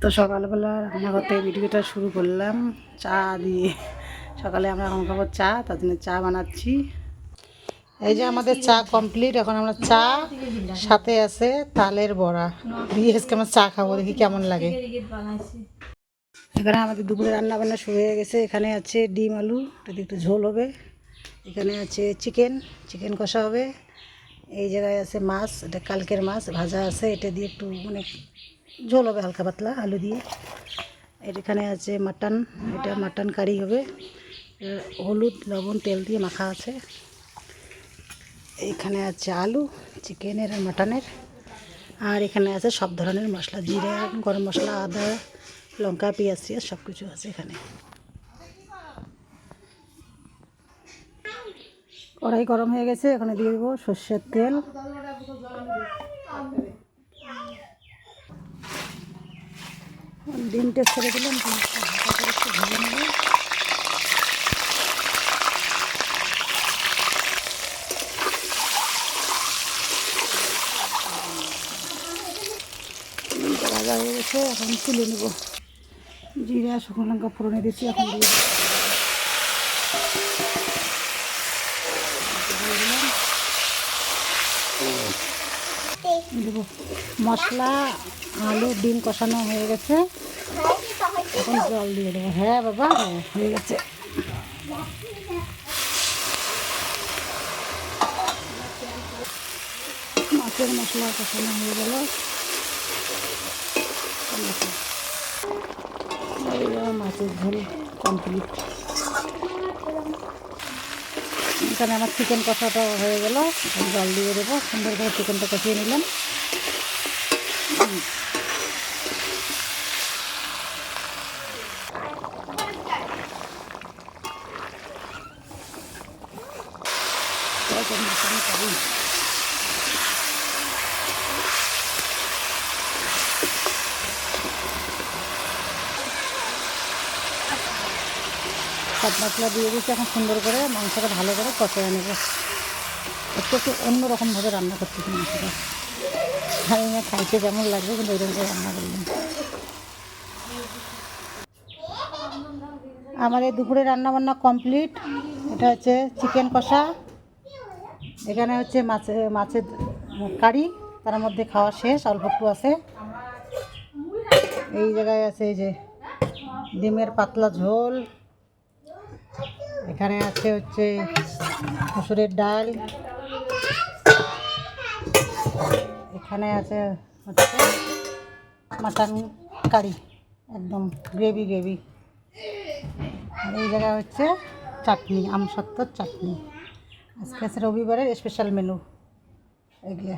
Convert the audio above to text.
তো সকালবেলা রান্না করতে ভিডিওটা শুরু করলাম। চা দিয়ে সকালে আমরা এখন খাব চা, তার জন্য চা বানাচ্ছি। এই যে আমাদের চা কমপ্লিট এখন আমরা চা সাথে আছে তালের বড়া। দিয়ে আজকে আমরা চা খাব, দেখি কেমন লাগে। এখানে আমাদের দুপুরে রান্না বান্না শুরু হয়ে গেছে। এখানে আছে ডিম আলু যদি একটু ঝোল হবে। এখানে আছে চিকেন চিকেন কষা হবে। এই জায়গায় আছে মাছ, এটা কালকের মাছ, ভাজা আছে। এটা দিয়ে একটু মানে ঝোল হবে হালকা পাতলা, আলু দিয়ে। এর এখানে আছে মাটন, এটা মাটন কারি হবে। হলুদ, লবণ, তেল দিয়ে মাখা আছে। এখানে আছে আলু, চিকেনের আর মাটনের। আর এখানে আছে সব ধরনের মশলা, জিরা, গরম মশলা, আদা, লঙ্কা, পেঁয়াজ টিয়াজ সব কিছু আছে এখানে। কড়াই গরম হয়ে গেছে, এখানে দিয়ে দেবো সর্ষের তেল। ডিমটা ছেড়ে দিলাম ডিমটা করে একটু ভেজে নেব। ডিমটা ভাজা হয়ে গেছে, এখন তুলে নেব। জিরা, শুকনো লঙ্কা ফোড়নে দিচ্ছি এখন দিয়ে মশলা, আলু, ডিম কষানো হয়ে গেছে। এখন জল দিয়ে দেবো। হ্যাঁ বাবা হ্যাঁ হয়ে গেছে। মাছের মশলা কষানো হয়ে গেল। মাছের ঝোল কমপ্লিট এখানে আমার চিকেন কষাটা হয়ে গেল। জল দিয়ে দেবো। সুন্দর করে চিকেনটা কষিয়ে নিলাম। সব মশলা দিয়ে দিয়েছি। এখন সুন্দর করে মাংসটা ভালো করে কষিয়ে নেব। একটু একটু অন্যরকমভাবে রান্না করতেছি মাংসটা। জানি না খাইতে কেমন লাগবে, কিন্তু ওইরকম করে রান্না করলাম। এই দুপুরে রান্না বান্না কমপ্লিট। এটা হচ্ছে চিকেন কষা। এখানে হচ্ছে মাছের মাছের কারি। তার মধ্যে খাওয়া শেষ, অল্প একটু আছে। এই জায়গায় আছে এই যে ডিমের পাতলা ঝোল। এখানে আছে হচ্ছে মসুরের ডাল। এখানে আছে হচ্ছে মাটন কারি, একদম গ্রেভি গ্রেভি। এই জায়গায় হচ্ছে চাটনি আমসত্ত্বর চাটনি। আজকে আছে রবিবারের স্পেশাল মেনু এগুলো